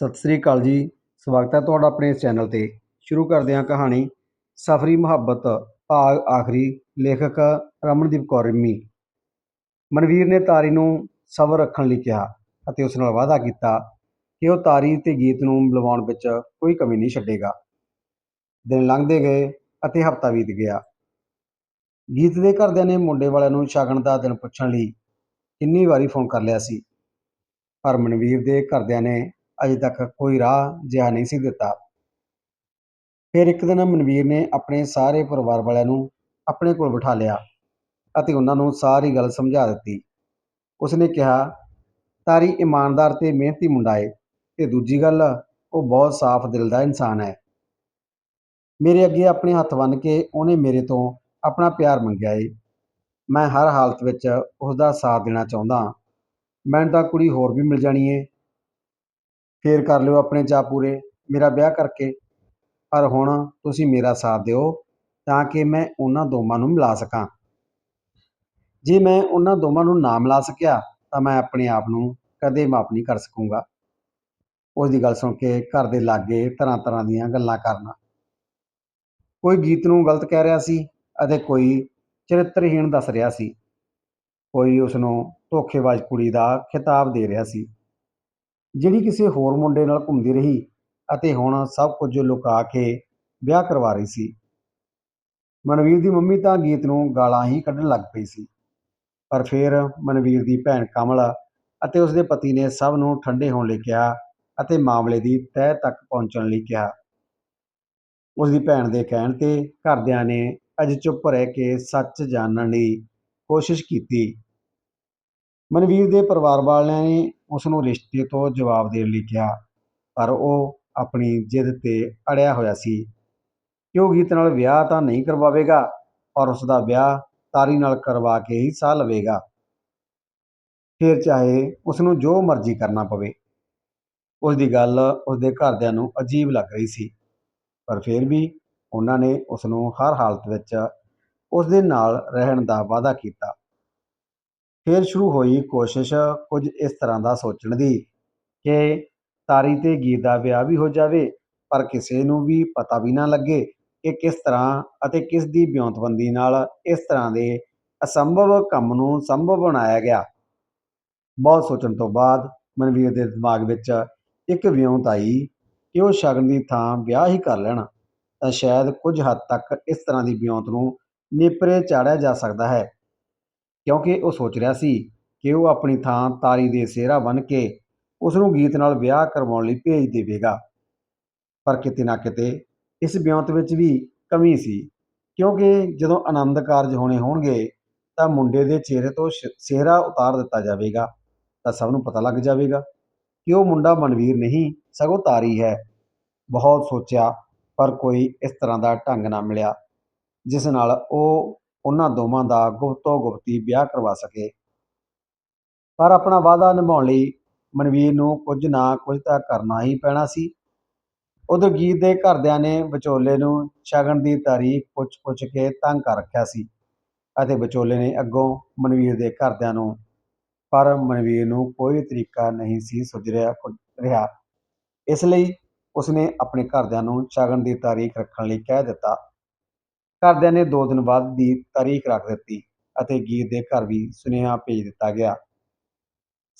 ਸਤਿ ਸ੍ਰੀ ਅਕਾਲ ਜੀ। ਸਵਾਗਤ ਹੈ ਤੁਹਾਡਾ ਆਪਣੇ ਇਸ ਚੈਨਲ ਤੇ। ਸ਼ੁਰੂ ਕਰਦੇ ਹਾਂ ਕਹਾਣੀ। ਸਫਰੀ ਮੁਹੱਬਤ ਭਾਗ ਆਖਰੀ, ਲੇਖਕ ਰਮਨਦੀਪ ਕੌਰ ਰਿੰਮੀ। ਮਨਵੀਰ ਨੇ ਤਾਰੀ ਨੂੰ ਸਬਰ ਰੱਖਣ ਲਈ ਕਿਹਾ ਅਤੇ ਉਸ ਨਾਲ ਵਾਅਦਾ ਕੀਤਾ ਕਿ ਉਹ ਤਾਰੀ ਤੇ ਗੀਤ ਨੂੰ ਮਿਲਵਾਉਣ ਵਿੱਚ ਕੋਈ ਕਮੀ ਨਹੀਂ ਛੱਡੇਗਾ। ਦਿਨ ਲੰਘਦੇ ਗਏ ਅਤੇ ਹਫ਼ਤਾ ਬੀਤ ਗਿਆ। ਗੀਤ ਦੇ ਘਰਦਿਆਂ ਨੇ ਮੁੰਡੇ ਵਾਲਿਆਂ ਨੂੰ ਸ਼ਗਨ ਦਾ ਦਿਨ ਪੁੱਛਣ ਲਈ ਕਿੰਨੀ ਵਾਰੀ ਫੋਨ ਕਰ ਲਿਆ ਸੀ। ਪਰ ਮਨਵੀਰ ਦੇ ਘਰਦਿਆਂ ਨੇ ਅਜੇ ਤੱਕ ਕੋਈ ਰਾਹ ਜਿਹਾ ਨਹੀਂ ਸੀ ਦਿੱਤਾ। ਫਿਰ ਇੱਕ ਦਿਨ ਮਨਵੀਰ ਨੇ ਆਪਣੇ ਸਾਰੇ ਪਰਿਵਾਰ ਵਾਲਿਆਂ ਨੂੰ ਆਪਣੇ ਕੋਲ ਬਿਠਾ ਲਿਆ ਅਤੇ ਉਹਨਾਂ ਨੂੰ ਸਾਰੀ ਗੱਲ ਸਮਝਾ ਦਿੱਤੀ। ਉਸਨੇ ਕਿਹਾ, ਤਾਰੀ ਇਮਾਨਦਾਰ ਤੇ ਮਿਹਨਤੀ ਮੁੰਡਾ ਏ ਤੇ ਦੂਜੀ ਗੱਲ, ਉਹ ਬਹੁਤ ਸਾਫ਼ ਦਿਲ ਦਾ ਇਨਸਾਨ ਹੈ। ਮੇਰੇ ਅੱਗੇ ਆਪਣੇ ਹੱਥ ਬੰਨ੍ਹ ਕੇ ਉਹਨੇ ਮੇਰੇ ਤੋਂ ਆਪਣਾ ਪਿਆਰ ਮੰਗਿਆ ਏ। ਮੈਂ ਹਰ ਹਾਲਤ ਵਿੱਚ ਉਸ ਦਾ ਸਾਥ ਦੇਣਾ ਚਾਹੁੰਦਾ ਹਾਂ। ਮੈਨੂੰ ਤਾਂ ਕੁੜੀ ਹੋਰ ਵੀ ਮਿਲ ਜਾਣੀ ਏ। ਫੇਰ ਕਰ ਲਿਓ ਆਪਣੇ ਚਾਅ ਪੂਰੇ, ਮੇਰਾ ਵਿਆਹ ਕਰਕੇ। ਪਰ ਹੁਣ ਤੁਸੀਂ ਮੇਰਾ ਸਾਥ ਦਿਓ ਤਾਂ ਕਿ ਮੈਂ ਉਹਨਾਂ ਦੋਵਾਂ ਨੂੰ ਮਿਲਾ ਸਕਾਂ। ਜੇ ਮੈਂ ਉਹਨਾਂ ਦੋਵਾਂ ਨੂੰ ਨਾ ਮਿਲਾ ਸਕਿਆ ਤਾਂ ਮੈਂ ਆਪਣੇ ਆਪ ਨੂੰ ਕਦੇ ਮਾਫ ਨਹੀਂ ਕਰ ਸਕੂੰਗਾ। ਉਸ ਦੀ ਗੱਲ ਸੁਣ ਕੇ ਘਰ ਦੇ ਲਾਗੇ ਤਰ੍ਹਾਂ ਤਰ੍ਹਾਂ ਦੀਆਂ ਗੱਲਾਂ ਕਰਨਾ। ਕੋਈ ਗੀਤ ਨੂੰ ਗਲਤ ਕਹਿ ਰਿਹਾ ਸੀ ਅਤੇ ਕੋਈ ਚਰਿੱਤਰਹੀਣ ਦੱਸ ਰਿਹਾ ਸੀ। ਕੋਈ ਉਸ ਨੂੰ ਧੋਖੇਬਾਜ਼ ਕੁੜੀ ਦਾ ਖਿਤਾਬ ਦੇ ਰਿਹਾ ਸੀ। ਜਿਹੜੀ ਕਿਸੇ ਹੋਰ ਮੁੰਡੇ ਨਾਲ ਘੁੰਮਦੀ ਰਹੀ ਅਤੇ ਹੁਣ ਸਭ ਕੁਝ ਲੁਕਾ ਕੇ ਵਿਆਹ ਕਰਵਾ ਰਹੀ ਸੀ। ਮਨਵੀਰ ਦੀ ਮੰਮੀ ਤਾਂ ਗੀਤ ਨੂੰ ਗਾਲਾਂ ਹੀ ਕੱਢਣ ਲੱਗ ਪਈ ਸੀ। ਪਰ ਫਿਰ ਮਨਵੀਰ ਦੀ ਭੈਣ ਕਮਲ ਅਤੇ ਉਸਦੇ ਪਤੀ ਨੇ ਸਭ ਨੂੰ ਠੰਡੇ ਹੋਣ ਲਈ ਕਿਹਾ ਅਤੇ ਮਾਮਲੇ ਦੀ ਤਹਿ ਤੱਕ ਪਹੁੰਚਣ ਲਈ ਕਿਹਾ। ਉਸ ਦੀ ਭੈਣ ਦੇ ਕਹਿਣ ਤੇ ਘਰਦਿਆਂ ਨੇ ਅਜ ਚੁੱਪ ਰਹਿ ਕੇ ਸੱਚ ਜਾਣਨ ਲਈ ਕੋਸ਼ਿਸ਼ ਕੀਤੀ। ਮਨਵੀਰ ਦੇ ਪਰਿਵਾਰ ਵਾਲਿਆਂ ਨੇ ਉਸ ਨੂੰ ਰਿਸ਼ਤੇ ਤੋਂ ਜਵਾਬ ਦੇਣ ਲਈ ਕਿਹਾ, ਪਰ ਉਹ ਆਪਣੀ ਜਿੱਦ ਤੇ ਅੜਿਆ ਹੋਇਆ ਸੀ। ਕਿ ਉਹ ਗੀਤ ਨਾਲ ਵਿਆਹ ਤਾਂ ਨਹੀਂ ਕਰਵਾਵੇਗਾ ਔਰ ਉਸ ਦਾ ਵਿਆਹ ਤਾਰੀ ਨਾਲ ਕਰਵਾ ਕੇ ਹੀ ਸਾਹ ਲਵੇਗਾ? ਫਿਰ ਚਾਹੇ ਉਸ ਨੂੰ ਜੋ ਮਰਜ਼ੀ ਕਰਨਾ ਪਵੇ। ਉਸ ਦੀ ਗੱਲ ਉਸ ਦੇ ਘਰਦਿਆਂ ਨੂੰ ਅਜੀਬ ਲੱਗ ਰਹੀ ਸੀ, ਪਰ ਫਿਰ ਵੀ ਉਹਨਾਂ ਨੇ ਉਸ ਨੂੰ ਹਰ ਹਾਲਤ ਵਿੱਚ ਉਸ ਦੇ ਨਾਲ ਰਹਿਣ ਦਾ ਵਾਅਦਾ ਕੀਤਾ। ਫਿਰ ਸ਼ੁਰੂ ਹੋਈ ਕੋਸ਼ਿਸ਼ ਕੁਝ ਇਸ ਤਰ੍ਹਾਂ ਦਾ ਸੋਚਣ ਦੀ ਕਿ ਤਾਰੀ ਤੇ ਗੀਤ ਦਾ ਵਿਆਹ ਵੀ ਹੋ ਜਾਵੇ, ਪਰ ਕਿਸੇ ਨੂੰ ਵੀ ਪਤਾ ਵੀ ਨਾ ਲੱਗੇ ਕਿ ਕਿਸ ਤਰ੍ਹਾਂ ਅਤੇ ਕਿਸ ਦੀ ਵਿਉਂਤਬੰਦੀ ਨਾਲ ਇਸ ਤਰ੍ਹਾਂ ਦੇ ਅਸੰਭਵ ਕੰਮ ਨੂੰ ਸੰਭਵ ਬਣਾਇਆ ਗਿਆ। ਬਹੁਤ ਸੋਚਣ ਤੋਂ ਬਾਅਦ ਮਨਵੀਰ ਦੇ ਦਿਮਾਗ ਵਿੱਚ ਇੱਕ ਵਿਉਂਤ ਆਈ ਕਿ ਉਹ ਸ਼ਗਨ ਦੀ ਥਾਂ ਵਿਆਹ ਹੀ ਕਰ ਲੈਣ, ਤਾਂ ਸ਼ਾਇਦ ਕੁਝ ਹੱਦ ਤੱਕ ਇਸ ਤਰ੍ਹਾਂ ਦੀ ਵਿਉਂਤ ਨੂੰ ਨੇਪਰੇ ਚਾੜਿਆ ਜਾ ਸਕਦਾ ਹੈ। ਕਿਉਂਕਿ ਉਹ ਸੋਚ ਰਿਹਾ ਸੀ ਕਿ ਉਹ ਆਪਣੀ ਥਾਂ ਤਾਰੀ ਦੇ ਸਿਹਰਾ ਬਣ ਕੇ ਉਸ ਨੂੰ ਗੀਤ ਨਾਲ ਵਿਆਹ ਕਰਵਾਉਣ ਲਈ ਭੇਜ ਦੇਵੇਗਾ। ਪਰ ਕਿਤੇ ਨਾ ਕਿਤੇ ਇਸ ਵਿਉਂਤ ਵਿੱਚ ਵੀ ਕਮੀ ਸੀ, ਕਿਉਂਕਿ ਜਦੋਂ ਆਨੰਦ ਕਾਰਜ ਹੋਣੇ ਹੋਣਗੇ ਤਾਂ ਮੁੰਡੇ ਦੇ ਚਿਹਰੇ ਤੋਂ ਸਿਹਰਾ ਉਤਾਰ ਦਿੱਤਾ ਜਾਵੇਗਾ, ਤਾਂ ਸਭ ਨੂੰ ਪਤਾ ਲੱਗ ਜਾਵੇਗਾ ਕਿ ਉਹ ਮੁੰਡਾ ਮਨਵੀਰ ਨਹੀਂ, ਸਗੋਂ ਤਾਰੀ ਹੈ। ਬਹੁਤ ਸੋਚਿਆ ਪਰ ਕੋਈ ਇਸ ਤਰ੍ਹਾਂ ਦਾ ਢੰਗ ਨਾ ਮਿਲਿਆ, ਜਿਸ ਨਾਲ ਉਹ ਉਹਨਾਂ ਦੋਵਾਂ ਦਾ ਗੁਪਤੋ ਗੁਪਤੀ ਵਿਆਹ ਕਰਵਾ ਸਕੇ। ਪਰ ਆਪਣਾ ਵਾਅਦਾ ਨਿਭਾਉਣ ਲਈ ਮਨਵੀਰ ਨੂੰ ਕੁਝ ਨਾ ਕੁਝ ਤਾਂ ਕਰਨਾ ਹੀ ਪੈਣਾ ਸੀ। ਉਧਰ ਗੀਤ ਦੇ ਘਰਦਿਆਂ ਨੇ ਵਿਚੋਲੇ ਨੂੰ ਸ਼ਗਨ ਦੀ ਤਾਰੀਖ ਪੁੱਛ-ਪੁੱਛ ਕੇ ਤੰਗ ਕਰ ਰੱਖਿਆ ਸੀ ਅਤੇ ਵਿਚੋਲੇ ਨੇ ਅੱਗੋਂ ਮਨਵੀਰ ਦੇ ਘਰਦਿਆਂ ਨੂੰ, ਪਰ ਮਨਵੀਰ ਨੂੰ ਕੋਈ ਤਰੀਕਾ ਨਹੀਂ ਸੀ ਸੁਝ ਰਿਹਾ ਰਿਹਾ। ਇਸ ਲਈ ਉਸਨੇ ਆਪਣੇ ਘਰਦਿਆਂ ਨੂੰ ਸ਼ਗਨ ਦੀ ਤਾਰੀਖ ਰੱਖਣ ਲਈ ਕਹਿ ਦਿੱਤਾ। ਘਰਦਿਆਂ ਨੇ 2 ਦਿਨ ਬਾਅਦ ਦੀ ਤਾਰੀਖ ਰੱਖ ਦਿੱਤੀ ਅਤੇ ਗੀਤ ਦੇ ਘਰ ਵੀ ਸੁਨੇਹਾ ਭੇਜ ਦਿੱਤਾ ਗਿਆ।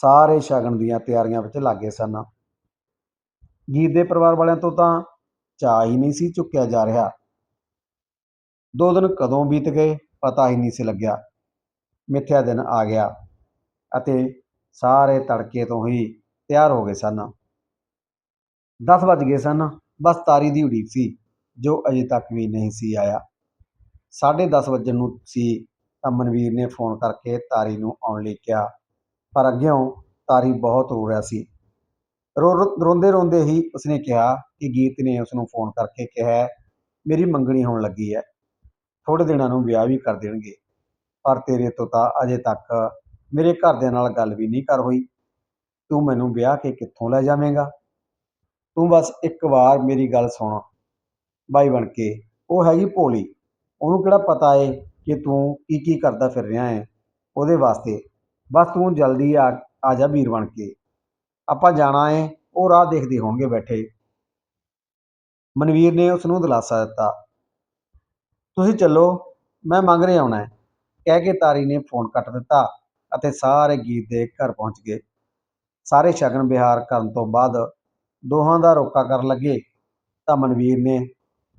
ਸਾਰੇ ਸ਼ਗਨ ਦੀਆਂ ਤਿਆਰੀਆਂ ਵਿੱਚ ਲੱਗੇ ਸਨ। ਗੀਤ ਦੇ ਪਰਿਵਾਰ ਵਾਲਿਆਂ ਤੋਂ ਤਾਂ ਚਾਅ ਹੀ ਨਹੀਂ ਸੀ ਚੁੱਕਿਆ ਜਾ ਰਿਹਾ। ਦੋ ਦਿਨ ਕਦੋਂ ਬੀਤ ਗਏ ਪਤਾ ਹੀ ਨਹੀਂ ਸੀ ਲੱਗਿਆ। ਮਿੱਥਿਆ ਦਿਨ ਆ ਗਿਆ ਅਤੇ ਸਾਰੇ ਤੜਕੇ ਤੋਂ ਹੀ ਤਿਆਰ ਹੋ ਗਏ ਸਨ। 10 ਵੱਜ ਗਏ ਸਨ। ਬਸ ਤਾਰੀ ਦੀ ਉਡੀਕ ਸੀ, ਜੋ ਅਜੇ ਤੱਕ ਵੀ ਨਹੀਂ ਸੀ ਆਇਆ। 10:30 ਵਜੇ ਨੂੰ ਸੀ, ਤਾਂ ਮਨਵੀਰ ਨੇ ਫੋਨ ਕਰਕੇ ਤਾਰੀ ਨੂੰ ਆਉਣ ਲਈ ਕਿਹਾ। ਪਰ ਅੱਗਿਓਂ ਤਾਰੀ ਬਹੁਤ ਰੋ ਰਿਹਾ ਸੀ। ਰੋ ਰੋਂਦੇ ਰੋਂਦੇ ਹੀ ਉਸਨੇ ਕਿਹਾ ਕਿ ਗੀਤ ਨੇ ਉਸ ਨੂੰ ਫੋਨ ਕਰਕੇ ਕਿਹਾ, ਮੇਰੀ ਮੰਗਣੀ ਹੋਣ ਲੱਗੀ ਹੈ। ਥੋੜੇ ਦਿਨਾਂ ਨੂੰ ਵਿਆਹ ਵੀ ਕਰ ਦੇਣਗੇ। ਪਰ ਤੇਰੇ ਤੋਂ ਤਾਂ ਅਜੇ ਤੱਕ ਮੇਰੇ ਘਰਦਿਆਂ ਨਾਲ ਗੱਲ ਵੀ ਨਹੀਂ ਕਰ ਹੋਈ। ਤੂੰ ਮੈਨੂੰ ਵਿਆਹ ਕੇ ਕਿੱਥੋਂ ਲੈ ਜਾਵੇਂਗਾ? ਤੂੰ ਬਸ ਇੱਕ ਵਾਰ ਮੇਰੀ ਗੱਲ ਸੁਣ। ਬਾਈ ਬਣ ਕੇ, ਉਹ ਹੈਗੀ ਭੋਲੀ। ਉਹਨੂੰ ਕਿਹੜਾ ਪਤਾ ਏ ਕਿ ਤੂੰ ਕੀ ਕੀ ਕਰਦਾ ਫਿਰ ਰਿਹਾ ਹੈ ਉਹਦੇ ਵਾਸਤੇ। ਬਸ ਤੂੰ ਜਲਦੀ ਆ ਆ ਜਾ ਵੀਰ ਬਣ ਕੇ। ਆਪਾਂ ਜਾਣਾ ਏ, ਉਹ ਰਾਹ ਦੇਖਦੇ ਹੋਣਗੇ ਬੈਠੇ। ਮਨਵੀਰ ਨੇ ਉਸ ਨੂੰ ਦਿਲਾਸਾ ਦਿੱਤਾ। ਤੁਸੀਂ ਚੱਲੋ, ਮੈਂ ਮੰਗ ਰਿਹਾ ਆਉਣਾ ਹੈ ਕਹਿ ਕੇ ਤਾਰੀ ਨੇ ਫੋਨ ਕੱਟ ਦਿੱਤਾ ਅਤੇ ਸਾਰੇ ਗੀਤ ਦੇ ਘਰ ਪਹੁੰਚ ਗਏ। ਸਾਰੇ ਸ਼ਗਨ ਵਿਹਾਰ ਕਰਨ ਤੋਂ ਬਾਅਦ ਦੋਹਾਂ ਦਾ ਰੋਕਾ ਕਰਨ ਲੱਗੇ ਤਾਂ ਮਨਵੀਰ ਨੇ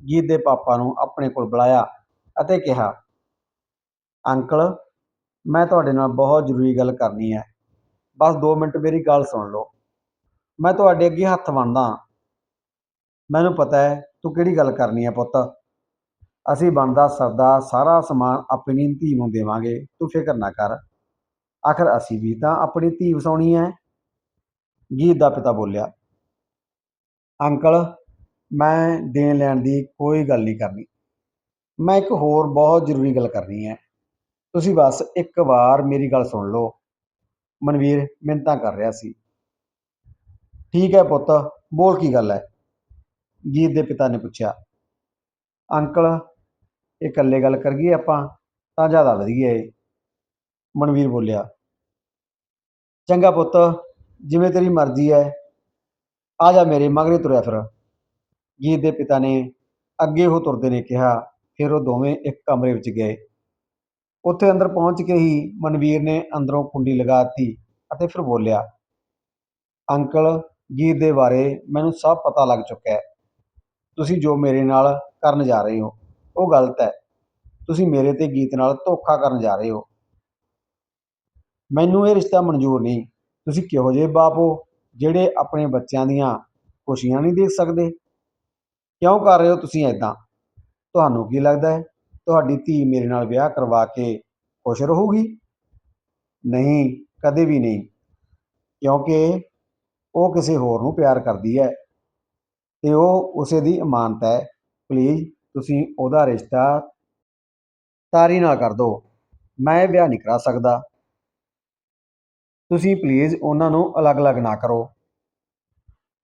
ਗੀਤ ਦੇ ਪਾਪਾ ਨੂੰ ਆਪਣੇ ਕੋਲ ਬੁਲਾਇਆ। ਅਤੇ ਕਿਹਾ, ਅੰਕਲ, ਮੈਂ ਤੁਹਾਡੇ ਨਾਲ ਬਹੁਤ ਜ਼ਰੂਰੀ ਗੱਲ ਕਰਨੀ ਹੈ। ਬਸ 2 ਮਿੰਟ ਮੇਰੀ ਗੱਲ ਸੁਣ ਲਓ। ਮੈਂ ਤੁਹਾਡੇ ਅੱਗੇ ਹੱਥ ਬੰਨ੍ਹਦਾ ਮੈਨੂੰ ਪਤਾ ਹੈ ਤੂੰ ਕਿਹੜੀ ਗੱਲ ਕਰਨੀ ਹੈ ਪੁੱਤ। ਅਸੀਂ ਬਣਦਾ ਸਰਦਾ ਸਾਰਾ ਸਮਾਨ ਆਪਣੀ ਧੀ ਨੂੰ ਦੇਵਾਂਗੇ। ਤੂੰ ਫਿਕਰ ਨਾ ਕਰ। ਆਖਰ ਅਸੀਂ ਵੀ ਤਾਂ ਆਪਣੀ ਧੀ ਵਸਾਉਣੀ ਹੈ। ਗੀਤ ਦਾ ਪਿਤਾ ਬੋਲਿਆ, ਅੰਕਲ, ਮੈਂ ਦੇਣ ਲੈਣ ਦੀ ਕੋਈ ਗੱਲ ਨਹੀਂ ਕਰਨੀ। ਮੈਂ ਇੱਕ ਹੋਰ ਬਹੁਤ ਜ਼ਰੂਰੀ ਗੱਲ ਕਰਨੀ ਹੈ। ਤੁਸੀਂ ਬਸ ਇੱਕ ਵਾਰ ਮੇਰੀ ਗੱਲ ਸੁਣ ਲਓ। ਮਨਵੀਰ, ਮਿੰਨਤਾਂ ਕਰ ਰਿਹਾ ਸੀ। ਠੀਕ ਹੈ ਪੁੱਤ, ਬੋਲ ਕੀ ਗੱਲ ਹੈ? ਗੀਤ ਦੇ ਪਿਤਾ ਨੇ ਪੁੱਛਿਆ। ਅੰਕਲ, ਇਹ ਇਕੱਲੇ ਗੱਲ ਕਰੀਏ ਆਪਾਂ, ਤਾਂ ਜ਼ਿਆਦਾ ਵਧੀਆ ਏ ਮਨਵੀਰ ਬੋਲਿਆ। ਚੰਗਾ ਪੁੱਤ, ਜਿਵੇਂ ਤੇਰੀ ਮਰਜ਼ੀ ਹੈ। ਆ ਜਾ ਮੇਰੇ, ਮਗਰੇ ਤੁਰਿਆ ਫਿਰ। ਗੀਤ ਦੇ ਪਿਤਾ ਨੇ ਅੱਗੇ ਉਹ ਤੁਰਦੇ ਨੇ ਕਿਹਾ ਫਿਰ ਉਹ ਦੋਵੇਂ ਇੱਕ ਕਮਰੇ ਵਿੱਚ ਗਏ। ਉੱਥੇ ਅੰਦਰ ਪਹੁੰਚ ਕੇ ਹੀ ਮਨਵੀਰ ਨੇ ਅੰਦਰੋਂ ਕੁੰਡੀ ਲਗਾ ਦਿੱਤੀ ਅਤੇ ਫਿਰ ਬੋਲਿਆ, ਅੰਕਲ, ਗੀਤ ਦੇ ਬਾਰੇ ਮੈਨੂੰ ਸਭ ਪਤਾ ਲੱਗ ਚੁੱਕਾ ਹੈ। ਤੁਸੀਂ ਜੋ ਮੇਰੇ ਨਾਲ ਕਰਨ ਜਾ ਰਹੇ ਹੋ, ਉਹ ਗਲਤ ਹੈ। ਤੁਸੀਂ ਮੇਰੇ ਤੇ ਗੀਤ ਨਾਲ ਧੋਖਾ ਕਰਨ ਜਾ ਰਹੇ ਹੋ। ਮੈਨੂੰ ਇਹ ਰਿਸ਼ਤਾ ਮਨਜ਼ੂਰ ਨਹੀਂ। ਤੁਸੀਂ ਕਿਹੋ ਜਿਹੇ ਬਾਪ ਹੋ, ਜਿਹੜੇ ਆਪਣੇ ਬੱਚਿਆਂ ਦੀਆਂ ਖੁਸ਼ੀਆਂ ਨਹੀਂ ਦੇਖ ਸਕਦੇ? ਕਿਉਂ ਕਰ ਰਹੇ ਹੋ ਤੁਸੀਂ ਐਦਾਂ ਤੁਹਾਨੂੰ ਕੀ ਲੱਗਦਾ ਹੈ? ਤੁਹਾਡੀ ਧੀ ਮੇਰੇ ਨਾਲ ਵਿਆਹ ਕਰਵਾ ਕੇ ਖੁਸ਼ ਰਹੂਗੀ? ਨਹੀਂ, ਕਦੇ ਵੀ ਨਹੀਂ। ਕਿਉਂਕਿ ਉਹ ਕਿਸੇ ਹੋਰ ਨੂੰ ਪਿਆਰ ਕਰਦੀ ਹੈ ਤੇ ਉਹ ਉਸੇ ਦੀ ਅਮਾਨਤ ਹੈ। ਪਲੀਜ਼ ਤੁਸੀਂ ਉਹਦਾ ਰਿਸ਼ਤਾ ਤਾਰੀ ਨਾਲ ਕਰ ਦਿਓ। ਮੈਂ ਵਿਆਹ ਨਹੀਂ ਕਰਾ ਸਕਦਾ। ਤੁਸੀਂ ਪਲੀਜ਼ ਉਹਨਾਂ ਨੂੰ ਅਲੱਗ-ਅਲੱਗ ਨਾ ਕਰੋ।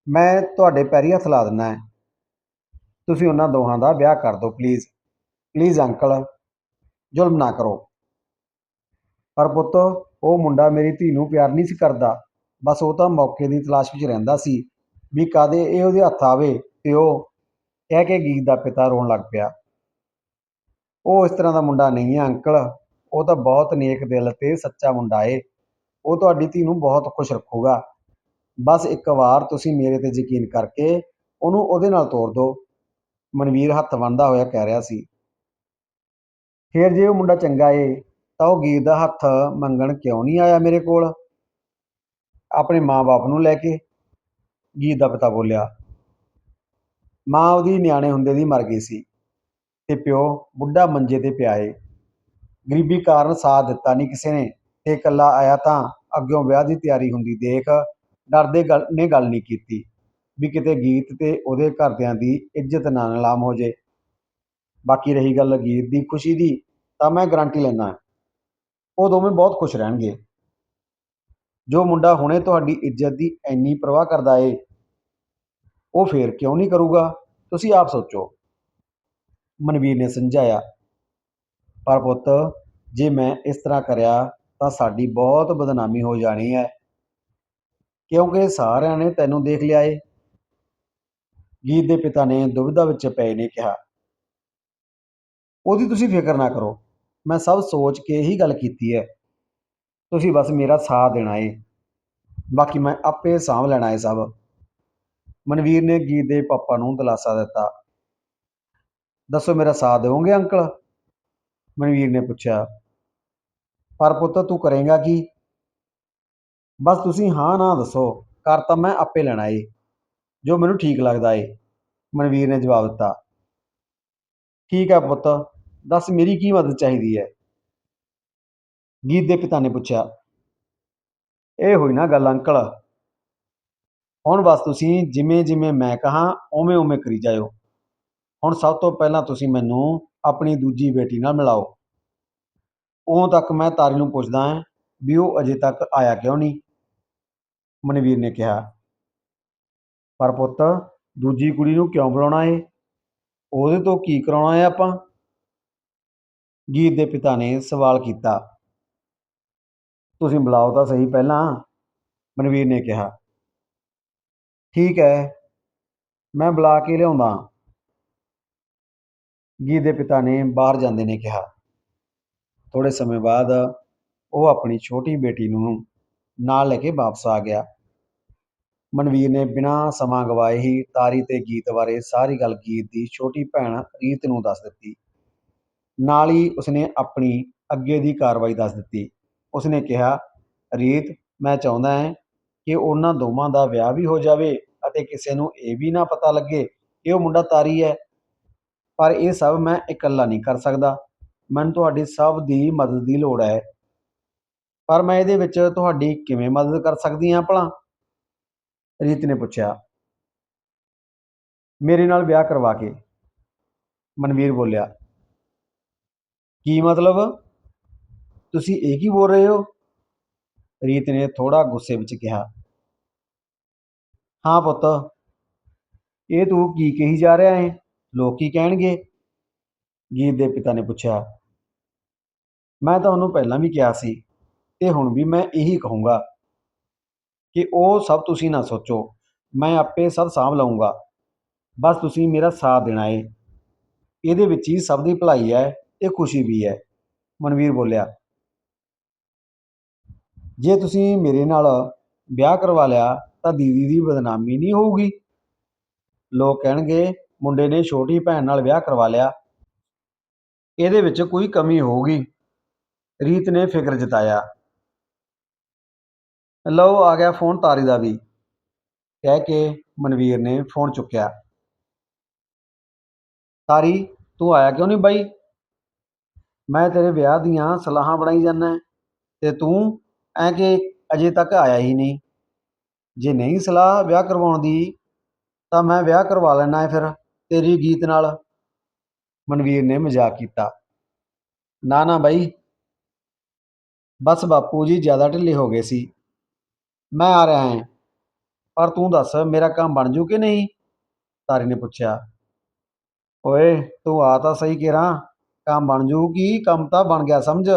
ਮੈਂ ਤੁਹਾਡੇ ਪੈਰੀ ਹੱਥ ਲਾ ਦਿੰਦਾ ਹੈ। ਤੁਸੀਂ ਉਹਨਾਂ ਦੋਹਾਂ ਦਾ ਵਿਆਹ ਕਰ ਦਿਓ ਪਲੀਜ਼ ਪਲੀਜ਼ ਅੰਕਲ ਜ਼ੁਲਮ ਨਾ ਕਰੋ। ਪਰ ਪੁੱਤ, ਉਹ ਮੁੰਡਾ ਮੇਰੀ ਧੀ ਨੂੰ ਪਿਆਰ ਨਹੀਂ ਸੀ ਕਰਦਾ। ਬਸ ਉਹ ਤਾਂ ਮੌਕੇ ਦੀ ਤਲਾਸ਼ ਵਿੱਚ ਰਹਿੰਦਾ ਸੀ। ਵੀ ਕਦੇ ਇਹ ਉਹਦੇ ਹੱਥ ਆਵੇ ਤੇ ਉਹ ਕਹਿ ਕੇ ਗੀਤ ਦਾ ਪਿਤਾ ਰੋਣ ਲੱਗ ਪਿਆ। ਉਹ ਇਸ ਤਰ੍ਹਾਂ ਦਾ ਮੁੰਡਾ ਨਹੀਂ ਹੈ ਅੰਕਲ ਉਹ ਤਾਂ ਬਹੁਤ ਨੇਕ ਦਿਲ ਤੇ ਸੱਚਾ ਮੁੰਡਾ ਏ। ਉਹ ਤੁਹਾਡੀ ਧੀ ਨੂੰ ਬਹੁਤ ਖੁਸ਼ ਰੱਖੂਗਾ। ਬਸ ਇੱਕ ਵਾਰ ਤੁਸੀਂ ਮੇਰੇ ਤੇ ਯਕੀਨ ਕਰਕੇ ਉਹਨੂੰ ਉਹਦੇ ਨਾਲ ਤੋਰ ਦਿਓ। ਮਨਵੀਰ ਹੱਥ ਬੰਨ੍ਹਦਾ ਹੋਇਆ ਕਹਿ ਰਿਹਾ ਸੀ। ਫਿਰ ਜੇ ਉਹ ਮੁੰਡਾ ਚੰਗਾ ਏ, ਤਾਂ ਉਹ ਗੀਤ ਦਾ ਹੱਥ ਮੰਗਣ ਕਿਉਂ ਨਹੀਂ ਆਇਆ ਮੇਰੇ ਕੋਲ? ਆਪਣੇ ਮਾਂ-ਬਾਪ ਨੂੰ ਲੈ ਕੇ ਗੀਤ ਦਾ ਪਿਤਾ ਬੋਲਿਆ। ਮਾਂ ਉਹਦੀ ਨਿਆਣੇ ਹੁੰਦੇ ਦੀ ਮਰ ਗਈ ਸੀ ਤੇ ਪਿਓ ਬੁੱਢਾ ਮੰਜੇ ਤੇ ਪਿਆ ਏ। ਗਰੀਬੀ ਕਾਰਨ ਸਾਥ ਦਿੱਤਾ ਨਹੀਂ ਕਿਸੇ ਨੇ ਤੇ ਇਕੱਲਾ ਆਇਆ ਤਾਂ ਅੱਗਿਓਂ ਵਿਆਹ ਦੀ ਤਿਆਰੀ ਹੁੰਦੀ ਦੇਖ ਡਰਦੇ ਗੱਲ ਨੇ ਗੱਲ ਨਹੀਂ ਕੀਤੀ। ਵੀ ਕਿਤੇ ਗੀਤ ਤੇ ਉਹਦੇ ਘਰਦਿਆਂ ਦੀ ਇੱਜ਼ਤ ਨਾ ਨਿਲਾਮ ਹੋ ਜੇ। ਬਾਕੀ ਰਹੀ ਗੱਲ ਗੀਤ ਦੀ ਖੁਸ਼ੀ ਦੀ, ਤਾਂ ਮੈਂ ਗਾਰੰਟੀ ਲੈਂਦਾ ਉਹ ਦੋਵੇਂ ਬਹੁਤ ਖੁਸ਼ ਰਹਿਣਗੇ। ਜੋ ਮੁੰਡਾ ਹੁਣੇ ਤੁਹਾਡੀ ਇੱਜ਼ਤ ਦੀ ਇੰਨੀ ਪਰਵਾਹ ਕਰਦਾ ਏ, ਉਹ ਫੇਰ ਕਿਉਂ ਨਹੀਂ ਕਰੂਗਾ? ਤੁਸੀਂ ਆਪ ਸੋਚੋ। ਮਨਵੀਰ ਨੇ ਸਮਝਾਇਆ, ਪਰ ਪੁੱਤ, ਜੇ ਮੈਂ ਇਸ ਤਰ੍ਹਾਂ ਕਰਿਆ, ਤਾਂ ਸਾਡੀ ਬਹੁਤ ਬਦਨਾਮੀ ਹੋ ਜਾਣੀ ਹੈ। ਕਿਉਂਕਿ ਸਾਰਿਆਂ ਨੇ ਤੈਨੂੰ ਦੇਖ ਲਿਆ ਏ। ਗੀਤ ਦੇ ਪਿਤਾ ਨੇ ਦੁਬਿਧਾ ਵਿੱਚ ਪਏ ਨੇ ਕਿਹਾ, ਉਹਦੀ ਤੁਸੀਂ ਫਿਕਰ ਨਾ ਕਰੋ, ਮੈਂ ਸਭ ਸੋਚ ਕੇ ਇਹੀ ਗੱਲ ਕੀਤੀ ਹੈ। ਤੁਸੀਂ ਬਸ ਮੇਰਾ ਸਾਥ ਦੇਣਾ ਏ। ਬਾਕੀ ਮੈਂ ਆਪੇ ਸਾਂਭ ਲੈਣਾ ਏ ਸਭ। ਮਨਵੀਰ ਨੇ ਗੀਤ ਦੇ ਪਾਪਾ ਨੂੰ ਦਿਲਾਸਾ ਦਿੱਤਾ। ਦੱਸੋ ਮੇਰਾ ਸਾਥ ਦੇਵੋਗੇ ਅੰਕਲ? ਮਨਵੀਰ ਨੇ ਪੁੱਛਿਆ। ਪਰ ਪੁੱਤ ਤੂੰ ਕਰੇਗਾ ਕੀ? ਬਸ ਤੁਸੀਂ ਹਾਂ ਨਾ ਦੱਸੋ ਕਰ ਤਾਂ ਮੈਂ ਆਪੇ ਲੈਣਾ ਏ। ਜੋ ਮੈਨੂੰ ਠੀਕ ਲੱਗਦਾ ਏ। ਮਨਵੀਰ ਨੇ ਜਵਾਬ ਦਿੱਤਾ, ਠੀਕ ਹੈ ਪੁੱਤ, ਦੱਸ ਮੇਰੀ ਕੀ ਮਦਦ ਚਾਹੀਦੀ ਹੈ ਗੀਤ ਦੇ ਪਿਤਾ ਨੇ ਪੁੱਛਿਆ, ਇਹ ਹੋਈ ਨਾ ਗੱਲ ਅੰਕਲ, ਹੁਣ ਬਸ ਤੁਸੀਂ ਜਿਵੇਂ ਜਿਵੇਂ ਮੈਂ ਕਹਾਂ, ਉਵੇਂ ਉਵੇਂ ਕਰੀ ਜਾਇਓ। ਹੁਣ ਸਭ ਤੋਂ ਪਹਿਲਾਂ ਤੁਸੀਂ ਮੈਨੂੰ ਆਪਣੀ ਦੂਜੀ ਬੇਟੀ ਨਾਲ ਮਿਲਾਓ। ਉਦੋਂ ਤੱਕ ਮੈਂ ਤਾਰੀ ਨੂੰ ਪੁੱਛਦਾ ਹਾਂ ਵੀ ਉਹ ਅਜੇ ਤੱਕ ਆਇਆ ਕਿਉਂ ਨਹੀਂ? ਮਨਵੀਰ ਨੇ ਕਿਹਾ ਪਰ ਪੁੱਤ, ਦੂਜੀ ਕੁੜੀ ਨੂੰ ਕਿਉਂ ਬੁਲਾਉਣਾ ਏ? ਉਹਦੇ ਤੋਂ ਕੀ ਕਰਾਉਣਾ ਏ ਆਪਾਂ? ਗੀਤ ਦੇ ਪਿਤਾ ਨੇ ਸਵਾਲ ਕੀਤਾ। ਤੁਸੀਂ ਬੁਲਾਓ ਤਾਂ ਸਹੀ ਪਹਿਲਾਂ, ਮਨਵੀਰ ਨੇ ਕਿਹਾ। ਠੀਕ ਹੈ ਮੈਂ ਬੁਲਾ ਕੇ ਲਿਆਉਂਦਾ। ਗੀਤ ਦੇ ਪਿਤਾ ਨੇ ਬਾਹਰ ਜਾਂਦੇ ਨੇ ਕਿਹਾ। ਥੋੜੇ ਸਮੇਂ ਬਾਅਦ ਉਹ ਆਪਣੀ ਛੋਟੀ ਬੇਟੀ ਨੂੰ ਨਾਲ ਲੈ ਕੇ ਵਾਪਸ ਆ ਗਿਆ। ਮਨਵੀਰ ਨੇ ਬਿਨਾਂ ਸਮਾਂ ਗਵਾਏ ਹੀ ਤਾਰੀ ਤੇ ਗੀਤ ਬਾਰੇ ਸਾਰੀ ਗੱਲ ਗੀਤ ਦੀ ਛੋਟੀ ਭੈਣ ਰੀਤ ਨੂੰ ਦੱਸ ਦਿੱਤੀ। ਨਾਲ ਹੀ ਉਸਨੇ ਆਪਣੀ ਅੱਗੇ ਦੀ ਕਾਰਵਾਈ ਦੱਸ ਦਿੱਤੀ। ਉਸਨੇ ਕਿਹਾ, ਰੀਤ, ਮੈਂ ਚਾਹੁੰਦਾ ਹਾਂ ਕਿ ਉਹਨਾਂ ਦੋਵਾਂ ਦਾ ਵਿਆਹ ਵੀ ਹੋ ਜਾਵੇ ਅਤੇ ਕਿਸੇ ਨੂੰ ਇਹ ਵੀ ਨਾ ਪਤਾ ਲੱਗੇ ਕਿ ਉਹ ਮੁੰਡਾ ਤਾਰੀ ਹੈ। ਪਰ ਇਹ ਸਭ ਮੈਂ ਇਕੱਲਾ ਨਹੀਂ ਕਰ ਸਕਦਾ। ਮੈਨੂੰ ਤੁਹਾਡੀ ਸਭ ਦੀ ਮਦਦ ਦੀ ਲੋੜ ਹੈ। ਪਰ ਮੈਂ ਇਹਦੇ ਵਿੱਚ ਤੁਹਾਡੀ ਕਿਵੇਂ ਮਦਦ ਕਰ ਸਕਦੀ ਹਾਂ ਭਲਾ? ਰੀਤ ਨੇ ਪੁੱਛਿਆ, ਮੇਰੇ ਨਾਲ ਵਿਆਹ ਕਰਵਾ ਕੇ? ਮਨਵੀਰ ਬੋਲਿਆ, ਕੀ ਮਤਲਬ? ਤੁਸੀਂ ਇਹ ਕੀ ਬੋਲ ਰਹੇ ਹੋ? ਰੀਤ ਨੇ ਥੋੜਾ ਗੁੱਸੇ ਵਿੱਚ ਕਿਹਾ, ਹਾਂ ਪੁੱਤ, ਇਹ ਤੂੰ ਕੀ ਕਹੀ ਜਾ ਰਿਹਾ ਹੈ? ਲੋਕ ਕੀ ਕਹਿਣਗੇ? ਗੀਤ ਦੇ ਪਿਤਾ ਨੇ ਪੁੱਛਿਆ, ਮੈਂ ਤੁਹਾਨੂੰ ਪਹਿਲਾਂ ਵੀ ਕਿਹਾ ਸੀ ਤੇ ਹੁਣ ਵੀ ਮੈਂ ਇਹੀ ਕਹੂੰਗਾ। ਕਿ ਉਹ ਸਭ ਤੁਸੀਂ ਨਾ ਸੋਚੋ, ਮੈਂ ਆਪੇ ਸਭ ਸਾਂਭ ਲਵਾਂਗਾ ਬਸ ਤੁਸੀਂ ਮੇਰਾ ਸਾਥ ਦੇਣਾ ਏ। ਇਹਦੇ ਵਿੱਚ ਹੀ ਸਭ ਦੀ ਭਲਾਈ ਹੈ ਤੇ ਖੁਸ਼ੀ ਵੀ ਹੈ। ਮਨਵੀਰ ਬੋਲਿਆ, ਜੇ ਤੁਸੀਂ ਮੇਰੇ ਨਾਲ ਵਿਆਹ ਕਰਵਾ ਲਿਆ, ਤਾਂ ਦੀਦੀ ਦੀ ਬਦਨਾਮੀ ਨਹੀਂ ਹੋਊਗੀ। ਲੋਕ ਕਹਿਣਗੇ, ਮੁੰਡੇ ਨੇ ਛੋਟੀ ਭੈਣ ਨਾਲ ਵਿਆਹ ਕਰਵਾ ਲਿਆ। ਇਹਦੇ ਵਿੱਚ ਕੋਈ ਕਮੀ ਹੋਊਗੀ। ਰੀਤ ਨੇ ਫਿਕਰ ਜਤਾਇਆ। ਲਓ ਆ ਗਿਆ ਫੋਨ ਤਾਰੀ ਦਾ ਵੀ। ਕਹਿ ਕੇ ਮਨਵੀਰ ਨੇ ਫੋਨ ਚੁੱਕਿਆ। ਤਾਰੀ, ਤੂੰ ਆਇਆ ਕਿਉਂ ਨਹੀਂ ਬਾਈ? ਮੈਂ ਤੇਰੇ ਵਿਆਹ ਦੀਆਂ ਸਲਾਹਾਂ ਬਣਾਈ ਜਾਂਦਾ ਤੇ ਤੂੰ ਐ ਕਿ ਅਜੇ ਤੱਕ ਆਇਆ ਹੀ ਨਹੀਂ। ਜੇ ਨਹੀਂ ਸਲਾਹ ਵਿਆਹ ਕਰਵਾਉਣ ਦੀ, ਤਾਂ ਮੈਂ ਵਿਆਹ ਕਰਵਾ ਲੈਣਾ ਹੈ ਫਿਰ ਤੇਰੀ ਗੀਤ ਨਾਲ। ਮਨਵੀਰ ਨੇ ਮਜ਼ਾਕ ਕੀਤਾ। ਨਾ ਨਾ ਬਾਈ। ਬਸ ਬਾਪੂ ਜੀ ਜ਼ਿਆਦਾ ਢਿੱਲੇ ਹੋ ਗਏ ਸੀ। ਮੈਂ ਆ ਰਿਹਾ ਹਾਂ। ਪਰ ਤੂੰ ਦੱਸ, ਮੇਰਾ ਕੰਮ ਬਣ ਜੂ ਕਿ ਨਹੀਂ? ਤਾਰੀ ਨੇ ਪੁੱਛਿਆ। ਓਏ, ਤੂੰ ਆ ਤਾਂ ਸਹੀ ਕਿਰਾਂ। ਕੰਮ ਬਣ ਜੂ ਕੀ? ਕੰਮ ਤਾਂ ਬਣ ਗਿਆ, ਸਮਝ?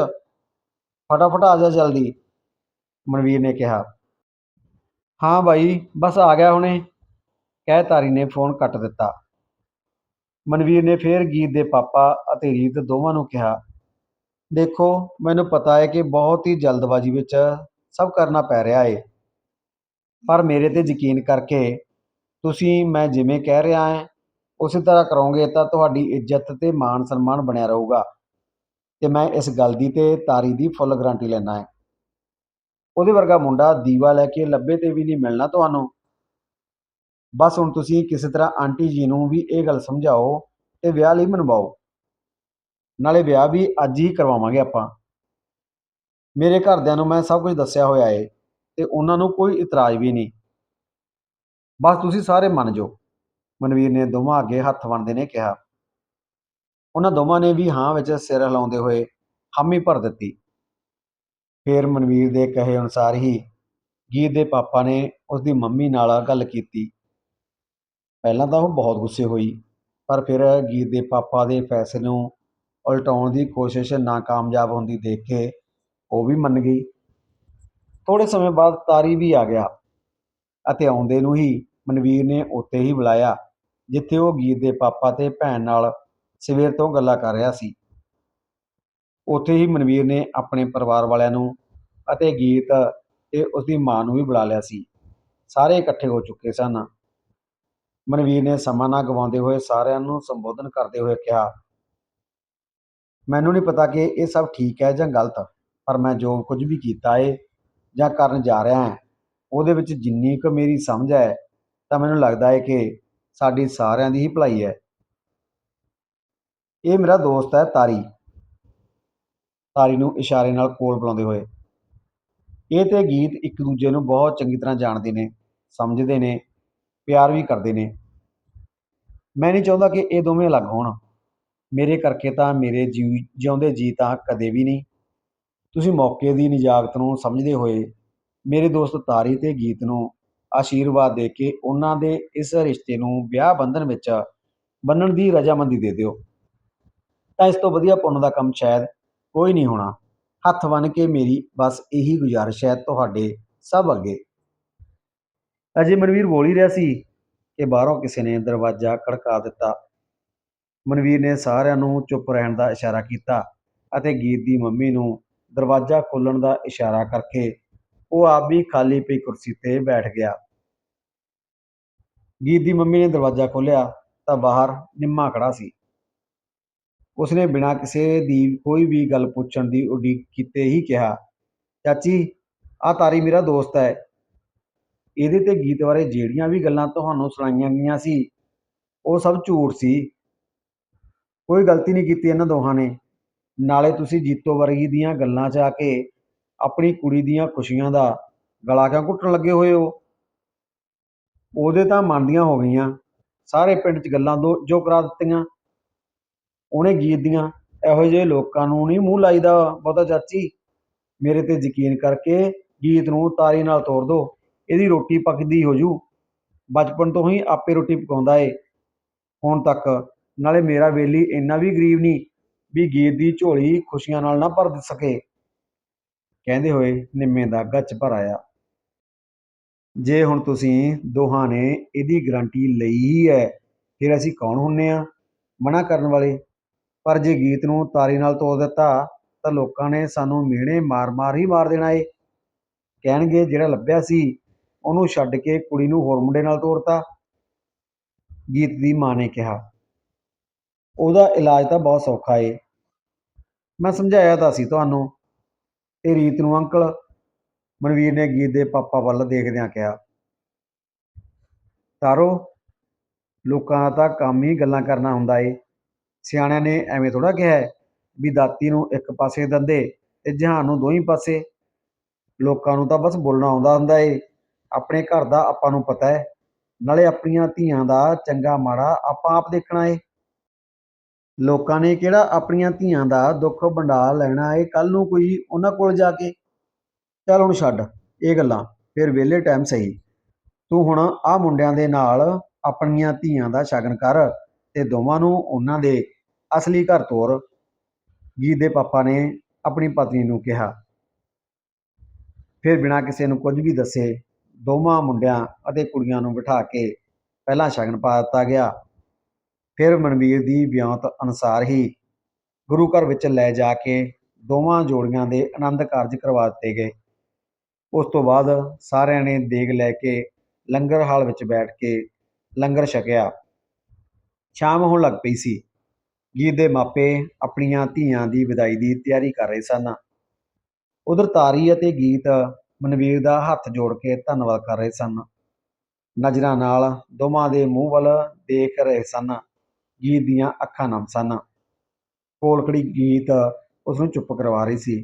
ਫਟਾਫਟ ਆ ਜਾ ਜਲਦੀ, ਮਨਵੀਰ ਨੇ ਕਿਹਾ। ਹਾਂ ਬਾਈ, ਬਸ ਆ ਗਿਆ ਹੁਣੇ। ਕਹਿ ਤਾਰੀ ਨੇ ਫੋਨ ਕੱਟ ਦਿੱਤਾ। ਮਨਵੀਰ ਨੇ ਫੇਰ ਗੀਤ ਦੇ ਪਾਪਾ ਅਤੇ ਰੀਤ ਦੋਵਾਂ ਨੂੰ ਕਿਹਾ, ਦੇਖੋ, ਮੈਨੂੰ ਪਤਾ ਹੈ ਕਿ ਬਹੁਤ ਹੀ ਜਲਦਬਾਜ਼ੀ ਵਿੱਚ ਸਭ ਕਰਨਾ ਪੈ ਰਿਹਾ ਏ। ਪਰ ਮੇਰੇ ਤੇ ਯਕੀਨ ਕਰਕੇ ਤੁਸੀਂ ਮੈਂ ਜਿਵੇਂ ਕਹਿ ਰਿਹਾ ਹੈ, ਉਸੇ ਤਰ੍ਹਾਂ ਕਰੋਗੇ ਤਾਂ ਤੁਹਾਡੀ ਇੱਜ਼ਤ ਤੇ ਮਾਣ ਸਨਮਾਨ ਬਣਿਆ ਰਹੇਗਾ। ਅਤੇ ਮੈਂ ਇਸ ਗੱਲ ਦੀ ਤੇ ਤਾਰੀ ਦੀ ਫੁੱਲ ਗਰੰਟੀ ਲੈਂਦਾ ਹੈ। ਉਹਦੇ ਵਰਗਾ ਮੁੰਡਾ ਦੀਵਾ ਲੈ ਕੇ ਲੱਭੇ ਤੇ ਵੀ ਨਹੀਂ ਮਿਲਣਾ ਤੁਹਾਨੂੰ। ਬਸ ਹੁਣ ਤੁਸੀਂ ਕਿਸੇ ਤਰ੍ਹਾਂ ਆਂਟੀ ਜੀ ਨੂੰ ਵੀ ਇਹ ਗੱਲ ਸਮਝਾਓ ਅਤੇ ਵਿਆਹ ਲਈ ਮਨਵਾਓ। ਨਾਲੇ ਵਿਆਹ ਵੀ ਅੱਜ ਹੀ ਕਰਵਾਵਾਂਗੇ ਆਪਾਂ। ਮੇਰੇ ਘਰਦਿਆਂ ਨੂੰ ਮੈਂ ਸਭ ਕੁਝ ਦੱਸਿਆ ਹੋਇਆ ਏ। ਤੇ ਉਹਨਾਂ ਨੂੰ ਕੋਈ ਇਤਰਾਜ਼ ਵੀ ਨਹੀਂ। ਬਸ ਤੁਸੀਂ ਸਾਰੇ ਮੰਨ ਜਾਓ। ਮਨਵੀਰ ਨੇ ਦੋਵਾਂ ਅੱਗੇ ਹੱਥ ਵੰਡਦੇ ਨੇ ਕਿਹਾ। ਉਹਨਾਂ ਦੋਵਾਂ ਨੇ ਵੀ ਹਾਂ ਵਿੱਚ ਸਿਰ ਹਿਲਾਉਂਦੇ ਹੋਏ ਹਾਮੀ ਭਰ ਦਿੱਤੀ। ਫਿਰ ਮਨਵੀਰ ਦੇ ਕਹੇ ਅਨੁਸਾਰ ਹੀ ਗੀਤ ਦੇ ਪਾਪਾ ਨੇ ਉਸ ਦੀ ਮੰਮੀ ਨਾਲ ਗੱਲ ਕੀਤੀ। ਪਹਿਲਾਂ ਤਾਂ ਉਹ ਬਹੁਤ ਗੁੱਸੇ ਹੋਈ, ਪਰ ਫਿਰ ਗੀਤ ਦੇ ਪਾਪਾ ਦੇ ਫੈਸਲੇ ਨੂੰ ਉਲਟਾਉਣ ਦੀ ਕੋਸ਼ਿਸ਼ ਨਾਕਾਮਯਾਬ ਹੁੰਦੀ ਦੇਖ ਕੇ ਉਹ ਵੀ ਮੰਨ ਗਈ। ਥੋੜੇ ਸਮੇਂ ਬਾਅਦ ਤਾਰੀ ਵੀ ਆ ਗਿਆ ਅਤੇ ਆਉਂਦੇ ਨੂੰ ਹੀ ਮਨਵੀਰ ਨੇ ਉੱਥੇ ਹੀ ਬੁਲਾਇਆ, ਜਿੱਥੇ ਉਹ ਗੀਤ ਦੇ ਪਾਪਾ ਤੇ ਭੈਣ ਨਾਲ ਸਵੇਰ ਤੋਂ ਗੱਲਾਂ ਕਰ ਰਿਹਾ ਸੀ। ਉੱਥੇ ਹੀ ਮਨਵੀਰ ਨੇ ਆਪਣੇ ਪਰਿਵਾਰ ਵਾਲਿਆਂ ਨੂੰ ਅਤੇ ਗੀਤ ਤੇ ਉਸਦੀ ਮਾਂ ਨੂੰ ਵੀ ਬੁਲਾ ਲਿਆ ਸੀ। ਸਾਰੇ ਇਕੱਠੇ ਹੋ ਚੁੱਕੇ ਸਨ। ਮਨਵੀਰ ਨੇ ਸਮਾਂ ਨਾ ਗਵਾਉਂਦੇ ਹੋਏ ਸਾਰਿਆਂ ਨੂੰ ਸੰਬੋਧਨ ਕਰਦੇ ਹੋਏ ਕਿਹਾ, ਮੈਨੂੰ ਨਹੀਂ ਪਤਾ ਕਿ ਇਹ ਸਭ ਠੀਕ ਹੈ ਜਾਂ ਗਲਤ, ਪਰ ਮੈਂ ਜੋ ਕੁਝ ਵੀ ਕੀਤਾ ਏ ਜਾਂ ਕਰਨ ਜਾ ਰਿਹਾ ਹਾਂ, ਉਹਦੇ ਵਿੱਚ ਜਿੰਨੀ ਕੁ ਮੇਰੀ ਸਮਝ ਹੈ, ਤਾਂ ਮੈਨੂੰ ਲੱਗਦਾ ਹੈ ਕਿ ਸਾਡੀ ਸਾਰਿਆਂ ਦੀ ਹੀ ਭਲਾਈ ਹੈ। ਇਹ ਮੇਰਾ ਦੋਸਤ ਹੈ ਤਾਰੀ। ਤਾਰੀ ਨੂੰ ਇਸ਼ਾਰੇ ਨਾਲ ਕੋਲ ਬੁਲਾਉਂਦੇ ਹੋਏ। ਇਹ ਤੇ ਗੀਤ ਇੱਕ ਦੂਜੇ ਨੂੰ ਬਹੁਤ ਚੰਗੀ ਤਰ੍ਹਾਂ ਜਾਣਦੇ ਨੇ, ਸਮਝਦੇ ਨੇ, ਪਿਆਰ ਵੀ ਕਰਦੇ ਨੇ। ਮੈਂ ਨਹੀਂ ਚਾਹੁੰਦਾ ਕਿ ਇਹ ਦੋਵੇਂ ਅਲੱਗ ਹੋਣ। ਮੇਰੇ ਕਰਕੇ ਤਾਂ ਮੇਰੇ ਜੀ ਜਿਉਂਦੇ ਜੀ ਤਾਂ ਕਦੇ ਵੀ ਨਹੀਂ। ਤੁਸੀਂ ਮੌਕੇ ਦੀ ਨਿਜਾਕਤ ਨੂੰ ਸਮਝਦੇ ਹੋਏ ਮੇਰੇ ਦੋਸਤ ਤਾਰੀ ਤੇ ਗੀਤ ਨੂੰ ਆਸ਼ੀਰਵਾਦ ਦੇ ਕੇ ਉਹਨਾਂ ਦੇ ਇਸ ਰਿਸ਼ਤੇ ਨੂੰ ਵਿਆਹ ਬੰਧਨ ਵਿੱਚ ਬੰਨਣ ਦੀ ਰਜਾਮੰਦੀ ਦੇ ਦਿਓ। ਤਾਂ ਇਸ ਤੋਂ ਵਧੀਆ ਪੁੰਨ ਦਾ ਕੰਮ ਸ਼ਾਇਦ ਕੋਈ ਨਹੀਂ ਹੋਣਾ। ਹੱਥ ਬੰਨ੍ਹ ਕੇ ਮੇਰੀ ਬਸ ਇਹੀ ਗੁਜ਼ਾਰਿਸ਼ ਹੈ ਤੁਹਾਡੇ ਸਭ ਅੱਗੇ। ਅਜੇ ਮਨਵੀਰ ਬੋਲ ਹੀ ਰਿਹਾ ਸੀ ਕਿ ਬਾਹਰੋਂ ਕਿਸੇ ਨੇ ਦਰਵਾਜ਼ਾ ਖੜਕਾ ਦਿੱਤਾ। ਮਨਵੀਰ ਨੇ ਸਾਰਿਆਂ ਨੂੰ ਚੁੱਪ ਰਹਿਣ ਦਾ ਇਸ਼ਾਰਾ ਕੀਤਾ ਅਤੇ ਗੀਤ ਦੀ ਮੰਮੀ ਨੂੰ ਦਰਵਾਜ਼ਾ ਖੋਲਣ ਦਾ ਇਸ਼ਾਰਾ ਕਰਕੇ ਉਹ ਆਪ ਵੀ ਖਾਲੀ ਪਈ ਕੁਰਸੀ ਤੇ ਬੈਠ ਗਿਆ। ਗੀਤ ਦੀ ਮੰਮੀ ਨੇ ਦਰਵਾਜ਼ਾ ਖੋਲ੍ਹਿਆ ਤਾਂ ਬਾਹਰ ਨਿੰਮਾ ਖੜਾ ਸੀ। ਉਸਨੇ ਬਿਨਾਂ ਕਿਸੇ ਦੀ ਕੋਈ ਵੀ ਗੱਲ ਪੁੱਛਣ ਦੀ ਉਡੀਕ ਕੀਤੇ ਹੀ ਕਿਹਾ, ਚਾਚੀ ਆ ਤਾਰੀ ਮੇਰਾ ਦੋਸਤ ਹੈ। ਇਹਦੇ ਤੇ ਗੀਤ ਬਾਰੇ ਜਿਹੜੀਆਂ ਵੀ ਗੱਲਾਂ ਤੁਹਾਨੂੰ ਸੁਣਾਈਆਂ ਗਈਆਂ ਸੀ, ਉਹ ਸਭ ਝੂਠ ਸੀ। ਕੋਈ ਗਲਤੀ ਨਹੀਂ ਕੀਤੀ ਇਹਨਾਂ ਦੋਹਾਂ ਨੇ। ਨਾਲੇ ਤੁਸੀਂ ਜੀਤੋ ਵਰਗੀ ਦੀਆਂ ਗੱਲਾਂ 'ਚ ਆ ਕੇ ਆਪਣੀ ਕੁੜੀ ਦੀਆਂ ਖੁਸ਼ੀਆਂ ਦਾ ਗਲਾ ਕਿਉਂ ਘੁੱਟਣ ਲੱਗੇ ਹੋਏ ਹੋ? ਉਹਦੇ ਤਾਂ ਮੰਨਦੀਆਂ ਹੋ ਗਈਆਂ। ਸਾਰੇ ਪਿੰਡ 'ਚ ਗੱਲਾਂ ਦੋ ਜੋ ਕਰਾ ਦਿੱਤੀਆਂ। ਉਹਨੇ ਗੀਤ ਦੀਆਂ। ਇਹੋ ਜਿਹੇ ਲੋਕਾਂ ਨੂੰ ਨਹੀਂ ਮੂੰਹ ਲਾਈਦਾ ਬਹੁਤਾ ਚਾਚੀ। ਮੇਰੇ ਤੇ ਯਕੀਨ ਕਰਕੇ ਗੀਤ ਨੂੰ ਤਾਰੀ ਨਾਲ ਤੋੜ ਦੋ। ਇਹਦੀ ਰੋਟੀ ਪੱਕਦੀ ਹੋ ਜੂ। ਬਚਪਨ ਤੋਂ ਹੀ ਆਪੇ ਰੋਟੀ ਪਕਾਉਂਦਾ ਏ। ਹੁਣ ਤੱਕ। ਨਾਲੇ ਮੇਰਾ ਵੇਲੀ ਇੰਨਾ ਵੀ ਗਰੀਬ ਨਹੀਂ। ਵੀ ਗੀਤ ਦੀ ਝੋਲੀ ਖੁਸ਼ੀਆਂ ਨਾਲ ਨਾ ਭਰ ਸਕੇ। ਕਹਿੰਦੇ ਹੋਏ ਨਿੰਮੇ ਦਾ ਗੱਚ ਭਰ ਆਇਆ। ਜੇ ਹੁਣ ਤੁਸੀਂ ਦੋਹਾਂ ਨੇ ਇਹਦੀ ਗਰੰਟੀ ਲਈ ਹੀ ਹੈ ਫਿਰ ਅਸੀਂ ਕੌਣ ਹੁੰਨੇ ਆ? ਮਨਾ ਕਰਨ ਵਾਲੇ। ਪਰ ਜੇ ਗੀਤ ਨੂੰ ਤਾਰੀ ਨਾਲ ਤੋੜ ਦਿੱਤਾ, ਤਾਂ ਲੋਕਾਂ ਨੇ ਸਾਨੂੰ ਮਿਹਣੇ ਮਾਰ-ਮਾਰ ਹੀ ਮਾਰ ਦੇਣਾ ਏ। ਕਹਿਣਗੇ ਜਿਹੜਾ ਲੱਭਿਆ ਸੀ, ਉਹਨੂੰ ਛੱਡ ਕੇ ਕੁੜੀ ਨੂੰ ਹੋਰ ਮੁੰਡੇ ਨਾਲ ਤੋਰਤਾ ਗੀਤ ਦੀ ਮਾਂ ਨੇ ਕਿਹਾ ਉਹਦਾ ਇਲਾਜ ਤਾਂ ਬਹੁਤ ਸੌਖਾ ਏ। ਮੈਂ ਸਮਝਾਇਆ ਤਾਂ ਸੀ ਤੁਹਾਨੂੰ, ਇਹ ਰੀਤ ਨੂੰ ਅੰਕਲ ਮਨਵੀਰ ਨੇ ਗੀਤ ਦੇ ਪਾਪਾ ਵੱਲ ਦੇਖਦਿਆਂ ਕਿਹਾ, ਤਾਰੋ, ਲੋਕਾਂ ਦਾ ਤਾਂ ਕੰਮ ਹੀ ਗੱਲਾਂ ਕਰਨਾ ਹੁੰਦਾ ਏ। ਸਿਆਣਿਆਂ ਨੇ ਐਵੇਂ ਥੋੜਾ ਕਿਹਾ ਵੀ ਦਾਤੀ ਨੂੰ ਇੱਕ ਪਾਸੇ ਦੰਦੇ ਤੇ ਜਹਾਨ ਨੂੰ ਦੋਹੀਂ ਪਾਸੇ। ਲੋਕਾਂ ਨੂੰ ਤਾਂ ਬਸ ਬੋਲਣਾ ਆਉਂਦਾ ਹੁੰਦਾ ਏ। ਆਪਣੇ ਘਰ ਦਾ ਆਪਾਂ ਨੂੰ ਪਤਾ ਹੈ ਨਾਲੇ ਆਪਣੀਆਂ ਧੀਆਂ ਦਾ ਚੰਗਾ ਮਾੜਾ ਆਪਾਂ ਆਪ ਦੇਖਣਾ ਏ। ਲੋਕਾਂ ਨੇ ਕਿਹੜਾ ਆਪਣੀਆਂ ਧੀਆਂ ਦਾ ਦੁੱਖ ਵੰਡਾ ਲੈਣਾ ਏ? ਕੱਲ ਨੂੰ ਕੋਈ ਉਹਨਾਂ ਕੋਲ ਜਾ ਕੇ? ਚੱਲ ਹੁਣ ਛੱਡ, ਇਹ ਗੱਲਾਂ, ਫਿਰ ਵਿਹਲੇ ਟਾਈਮ ਸਹੀ। ਤੂੰ ਹੁਣ ਆ ਮੁੰਡਿਆਂ ਦੇ ਨਾਲ ਆਪਣੀਆਂ ਧੀਆਂ ਦਾ ਸ਼ਗਨ ਕਰ ਤੇ ਦੋਵਾਂ ਨੂੰ ਉਹਨਾਂ ਦੇ ਅਸਲੀ ਘਰ ਤੋਰ। ਗੀਤ ਦੇ ਪਾਪਾ ਨੇ ਆਪਣੀ ਪਤਨੀ ਨੂੰ ਕਿਹਾ। ਫਿਰ ਬਿਨਾਂ ਕਿਸੇ ਨੂੰ ਕੁਝ ਵੀ ਦੱਸੇ, ਦੋਵਾਂ ਮੁੰਡਿਆਂ ਅਤੇ ਕੁੜੀਆਂ ਨੂੰ ਬਿਠਾ ਕੇ ਪਹਿਲਾਂ ਸ਼ਗਨ ਪਾ ਦਿੱਤਾ ਗਿਆ। ਫਿਰ ਮਨਵੀਰ ਦੀ ਬਿਆਂਤ ਅਨੁਸਾਰ ਹੀ ਗੁਰੂ ਘਰ ਵਿੱਚ ਲੈ ਜਾ ਕੇ ਦੋਵਾਂ ਜੋੜੀਆਂ ਦੇ ਆਨੰਦ ਕਾਰਜ ਕਰਵਾ ਦਿੱਤੇ ਗਏ। ਉਸ ਤੋਂ ਬਾਅਦ ਸਾਰਿਆਂ ਨੇ ਦੇਗ ਲੈ ਕੇ ਲੰਗਰ ਹਾਲ ਵਿੱਚ ਬੈਠ ਕੇ ਲੰਗਰ ਛਕਿਆ। ਸ਼ਾਮ ਹੋਣ ਲੱਗ ਪਈ ਸੀ। ਗੀਤ ਦੇ ਮਾਪੇ ਆਪਣੀਆਂ ਧੀਆਂ ਦੀ ਵਿਦਾਈ ਦੀ ਤਿਆਰੀ ਕਰ ਰਹੇ ਸਨ। ਉਧਰ ਤਾਰੀ ਅਤੇ ਗੀਤ ਮਨਵੀਰ ਦਾ ਹੱਥ ਜੋੜ ਕੇ ਧੰਨਵਾਦ ਕਰ ਰਹੇ ਸਨ। ਨਜ਼ਰਾਂ ਨਾਲ ਦੋਵਾਂ ਦੇ ਮੂੰਹ ਵੱਲ ਦੇਖ ਰਹੇ ਸਨ। ਗੀਤ ਦੀਆਂ ਅੱਖਾਂ ਨਮ ਸਨ। ਕੋਲਕੜੀ ਗੀਤ ਉਸ ਨੂੰ ਚੁੱਪ ਕਰਵਾ ਰਹੀ ਸੀ।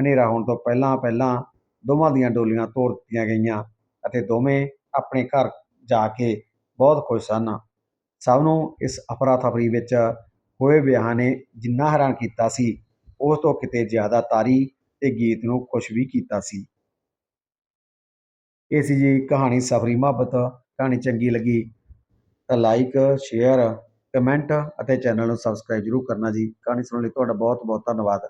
ਹਨੇਰਾ ਹੋਣ ਤੋਂ ਪਹਿਲਾਂ ਪਹਿਲਾਂ ਦੋਵਾਂ ਦੀਆਂ ਡੋਲੀਆਂ ਤੋਰ ਦਿੱਤੀਆਂ ਗਈਆਂ ਅਤੇ ਦੋਵੇਂ ਆਪਣੇ ਘਰ ਜਾ ਕੇ ਬਹੁਤ ਖੁਸ਼ ਸਨ। ਸਭ ਨੂੰ ਇਸ ਅਫਰਾਥਫਰੀ ਵਿੱਚ ਹੋਏ ਵਿਆਹ ਨੇ ਜਿੰਨਾ ਹੈਰਾਨ ਕੀਤਾ ਸੀ, ਉਸ ਤੋਂ ਕਿਤੇ ਜ਼ਿਆਦਾ ਤਾਰੀ ਤੇ ਗੀਤ ਨੂੰ ਖੁਸ਼ ਵੀ ਕੀਤਾ ਸੀ। ਇਹ ਸੀ ਜੀ ਕਹਾਣੀ ਸਫਰੀ ਮੁਹੱਬਤ। ਕਹਾਣੀ ਚੰਗੀ ਲੱਗੀ ਤਾਂ ਲਾਈਕ ਸ਼ੇਅਰ ਕਮੈਂਟ ਅਤੇ ਚੈਨਲ ਨੂੰ ਸਬਸਕ੍ਰਾਈਬ ਜ਼ਰੂਰ ਕਰਨਾ ਜੀ। ਕਹਾਣੀ ਸੁਣਨ ਲਈ ਤੁਹਾਡਾ ਬਹੁਤ ਬਹੁਤ ਧੰਨਵਾਦ।